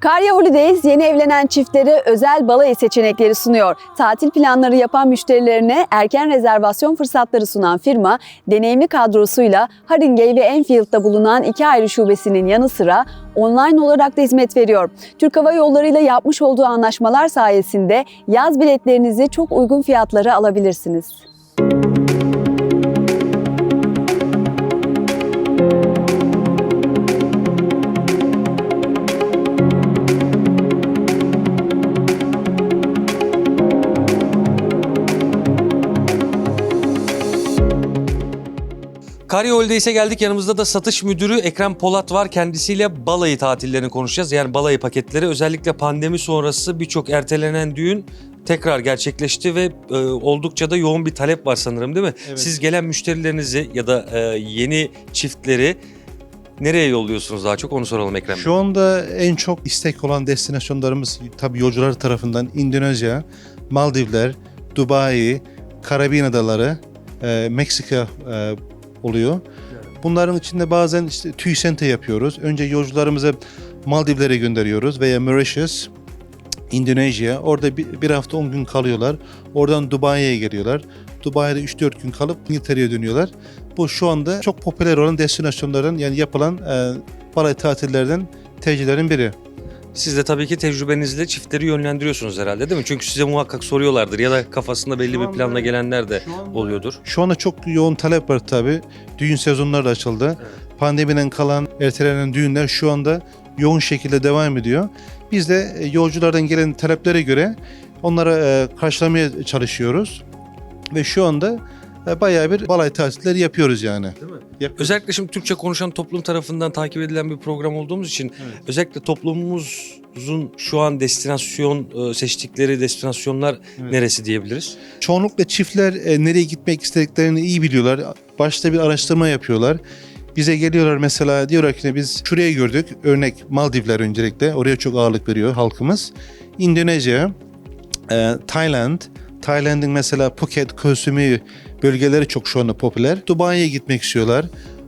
Karya Holidays yeni evlenen çiftlere özel balayı seçenekleri sunuyor. Tatil planları yapan müşterilerine erken rezervasyon fırsatları sunan firma, deneyimli kadrosuyla Haringey ve Enfield'da bulunan iki ayrı şubesinin yanı sıra online olarak da hizmet veriyor. Türk Hava Yolları ile yapmış olduğu anlaşmalar sayesinde yaz biletlerinizi çok uygun fiyatlara alabilirsiniz. Karya Holidays'e geldik. Yanımızda da satış müdürü Ekrem Polat var. Kendisiyle balayı tatillerini konuşacağız. Yani balayı paketleri özellikle pandemi sonrası birçok ertelenen düğün tekrar gerçekleşti ve e, oldukça da yoğun bir talep var sanırım değil mi? Evet. Siz gelen müşterilerinizi ya da e, yeni çiftleri nereye yolluyorsunuz daha çok onu soralım Ekrem Bey. Şu anda en çok istek olan destinasyonlarımız tabii yolcular tarafından Endonezya, Maldivler, Dubai, Karabin Adaları, e, Meksika e, oluyor. Bunların içinde bazen işte TÜYSENT'e yapıyoruz. Önce yolcularımızı Maldivlere gönderiyoruz veya Mauritius, Endonezya. Orada bir, hafta 10 gün kalıyorlar. Oradan Dubai'ye geliyorlar. Dubai'de 3-4 gün kalıp İngiltere'ye dönüyorlar. Bu şu anda çok popüler olan destinasyonların yani yapılan e, balayı tatillerden tercihlerin biri. Siz de tabii ki tecrübenizle çiftleri yönlendiriyorsunuz herhalde değil mi? Çünkü size muhakkak soruyorlardır ya da kafasında belli Şu bir anda- planla gelenler de Şu anda- oluyordur. Şu anda çok yoğun talep var tabii. Düğün sezonları da açıldı. Pandemiden kalan ertelenen düğünler şu anda yoğun şekilde devam ediyor. Biz de e, yolculardan gelen taleplere göre onlara e, karşılamaya çalışıyoruz. Ve şu anda bayağı bir balay tatilleri yapıyoruz yani. Değil mi? Yapıyoruz. Özellikle şimdi Türkçe konuşan toplum tarafından takip edilen bir program olduğumuz için Evet. özellikle toplumumuzun şu an destinasyon e, seçtikleri destinasyonlar Evet. neresi diyebiliriz? Çoğunlukla çiftler e, nereye gitmek istediklerini iyi biliyorlar. Başta bir araştırma yapıyorlar. Bize geliyorlar mesela diyorlar ki biz şuraya gördük. Örnek Maldivler öncelikle. Oraya çok ağırlık veriyor halkımız. Endonezya, e, Tayland. Tayland'ın mesela Phuket, Koh Samui bölgeleri çok şu anda popüler. Dubai'ye gitmek istiyorlar.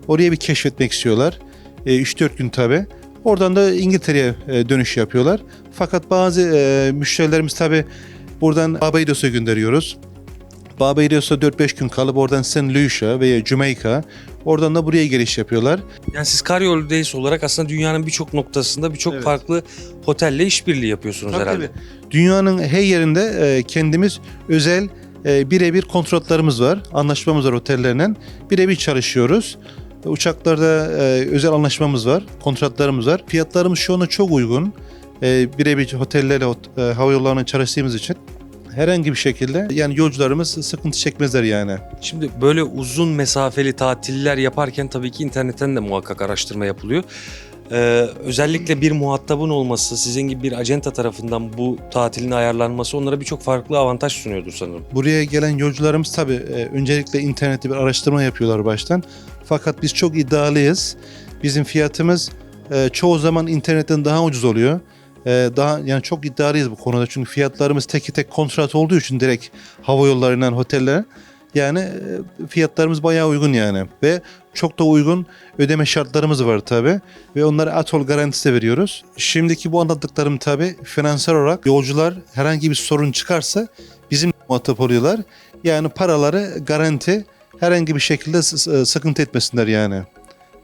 Oraya bir keşfetmek istiyorlar. E, 3-4 gün tabi. Oradan da İngiltere'ye e, dönüş yapıyorlar. Fakat bazı e, müşterilerimiz tabi buradan Barbados'a gönderiyoruz. Barbados'ta 4-5 gün kalıp oradan St. Lucia veya Jamaica oradan da buraya geliş yapıyorlar. Yani siz Karyo Holidays olarak aslında dünyanın birçok noktasında birçok Evet. farklı otelle işbirliği yapıyorsunuz Tabii, herhalde. tabii. Dünyanın her yerinde e, kendimiz özel e, birebir kontratlarımız var. Anlaşmamız var otellerle. Birebir çalışıyoruz. Uçaklarda e, özel anlaşmamız var. Kontratlarımız var. Fiyatlarımız şu anda çok uygun. E, birebir otellerle ot- e, hava yollarına çalıştığımız için herhangi bir şekilde yani yolcularımız sıkıntı çekmezler yani. Şimdi böyle uzun mesafeli tatiller yaparken tabii ki internetten de muhakkak araştırma yapılıyor. Ee, özellikle bir muhatabın olması, sizin gibi bir acenta tarafından bu tatilin ayarlanması onlara birçok farklı avantaj sunuyordur sanırım. Buraya gelen yolcularımız tabii e, öncelikle internette bir araştırma yapıyorlar baştan. Fakat biz çok iddialıyız. Bizim fiyatımız e, çoğu zaman internetten daha ucuz oluyor. E, daha yani çok iddialıyız bu konuda çünkü fiyatlarımız tek tek kontrat olduğu için direkt hava yollarından otellere yani e, fiyatlarımız bayağı uygun yani ve çok da uygun ödeme şartlarımız var tabi ve onlara atol garantisi de veriyoruz. Şimdiki bu anlattıklarım tabi finansal olarak yolcular herhangi bir sorun çıkarsa bizim muhatap oluyorlar. Yani paraları garanti herhangi bir şekilde sıkıntı etmesinler yani.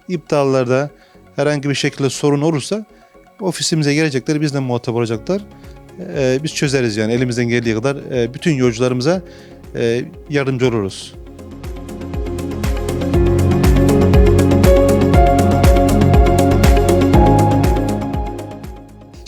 İptallarda herhangi bir şekilde sorun olursa ofisimize gelecekler bizle muhatap olacaklar. Ee, biz çözeriz yani elimizden geldiği kadar e, bütün yolcularımıza e, yardımcı oluruz.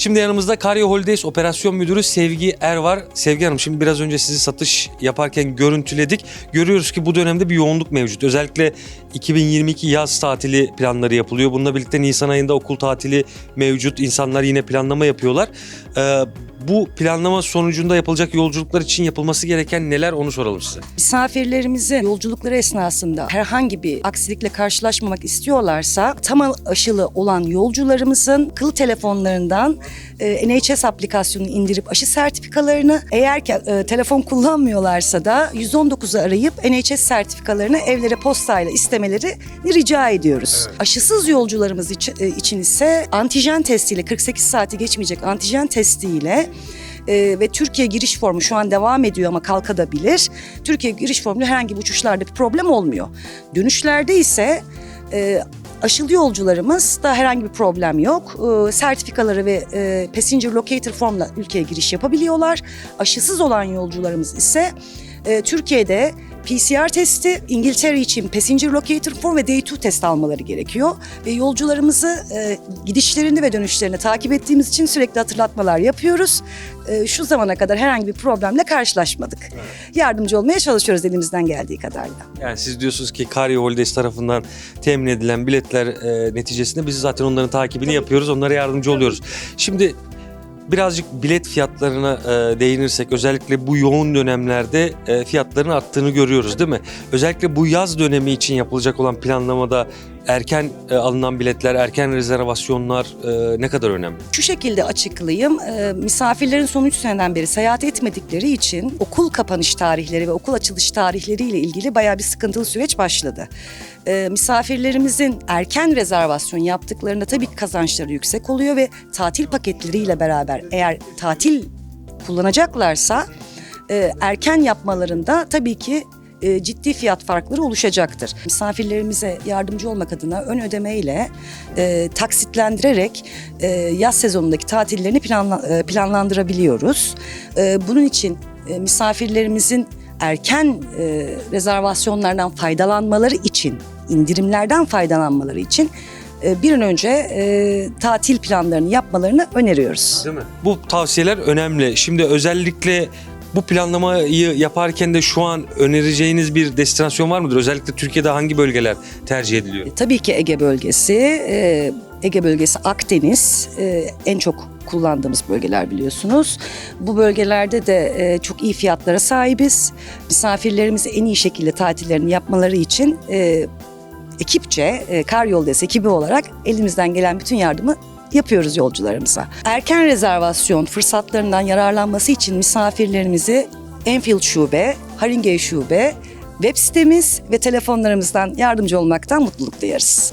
Şimdi yanımızda Karyo Holidays Operasyon Müdürü Sevgi Er var. Sevgi Hanım şimdi biraz önce sizi satış yaparken görüntüledik. Görüyoruz ki bu dönemde bir yoğunluk mevcut. Özellikle 2022 yaz tatili planları yapılıyor. Bununla birlikte Nisan ayında okul tatili mevcut. İnsanlar yine planlama yapıyorlar. Ee, bu planlama sonucunda yapılacak yolculuklar için yapılması gereken neler onu soralım size. Misafirlerimizi yolculukları esnasında herhangi bir aksilikle karşılaşmamak istiyorlarsa tam aşılı olan yolcularımızın kıl telefonlarından e, NHS aplikasyonunu indirip aşı sertifikalarını eğer ki e, telefon kullanmıyorlarsa da 119'u arayıp NHS sertifikalarını evlere postayla istemeleri rica ediyoruz. Aşısız yolcularımız için, e, için ise antijen testiyle 48 saati geçmeyecek antijen testiyle e, ve Türkiye giriş formu şu an devam ediyor ama kalkabilir. Türkiye giriş formuyla herhangi bir uçuşlarda bir problem olmuyor. Dönüşlerde ise e, aşılı yolcularımız da herhangi bir problem yok. E, sertifikaları ve e, passenger locator formla ülkeye giriş yapabiliyorlar. Aşısız olan yolcularımız ise e, Türkiye'de PCR testi, İngiltere için passenger locator form ve day 2 test almaları gerekiyor. Ve yolcularımızı e, gidişlerini ve dönüşlerini takip ettiğimiz için sürekli hatırlatmalar yapıyoruz. E, şu zamana kadar herhangi bir problemle karşılaşmadık. Yardımcı olmaya çalışıyoruz elimizden geldiği kadarıyla. Yani siz diyorsunuz ki Karyo Holidays tarafından temin edilen biletler e, neticesinde biz zaten onların takibini yapıyoruz, onlara yardımcı oluyoruz. Şimdi birazcık bilet fiyatlarına e, değinirsek özellikle bu yoğun dönemlerde e, fiyatların arttığını görüyoruz değil mi? Özellikle bu yaz dönemi için yapılacak olan planlamada erken e, alınan biletler, erken rezervasyonlar e, ne kadar önemli? Şu şekilde açıklayayım. Ee, misafirlerin son 3 seneden beri seyahat etmedikleri için okul kapanış tarihleri ve okul açılış tarihleriyle ilgili bayağı bir sıkıntılı süreç başladı. Ee, misafirlerimizin erken rezervasyon yaptıklarında tabii kazançları yüksek oluyor ve tatil paketleriyle beraber eğer tatil kullanacaklarsa e, erken yapmalarında tabii ki e, ciddi fiyat farkları oluşacaktır. Misafirlerimize yardımcı olmak adına ön ödemeyle e, taksitlendirerek e, yaz sezonundaki tatillerini planla, e, planlandırabiliyoruz. E, bunun için e, misafirlerimizin erken e, rezervasyonlardan faydalanmaları için, indirimlerden faydalanmaları için e, bir an önce e, tatil planlarını yapmalarını öneriyoruz. Değil mi? Bu tavsiyeler önemli. Şimdi özellikle bu planlamayı yaparken de şu an önereceğiniz bir destinasyon var mıdır? Özellikle Türkiye'de hangi bölgeler tercih ediliyor? E, Tabii ki Ege bölgesi, e, Ege bölgesi Akdeniz e, en çok kullandığımız bölgeler biliyorsunuz. Bu bölgelerde de çok iyi fiyatlara sahibiz. Misafirlerimizi en iyi şekilde tatillerini yapmaları için ekipçe, e, Kar Yoldes ekibi olarak elimizden gelen bütün yardımı yapıyoruz yolcularımıza. Erken rezervasyon fırsatlarından yararlanması için misafirlerimizi Enfield Şube, Haringey Şube, web sitemiz ve telefonlarımızdan yardımcı olmaktan mutluluk duyarız.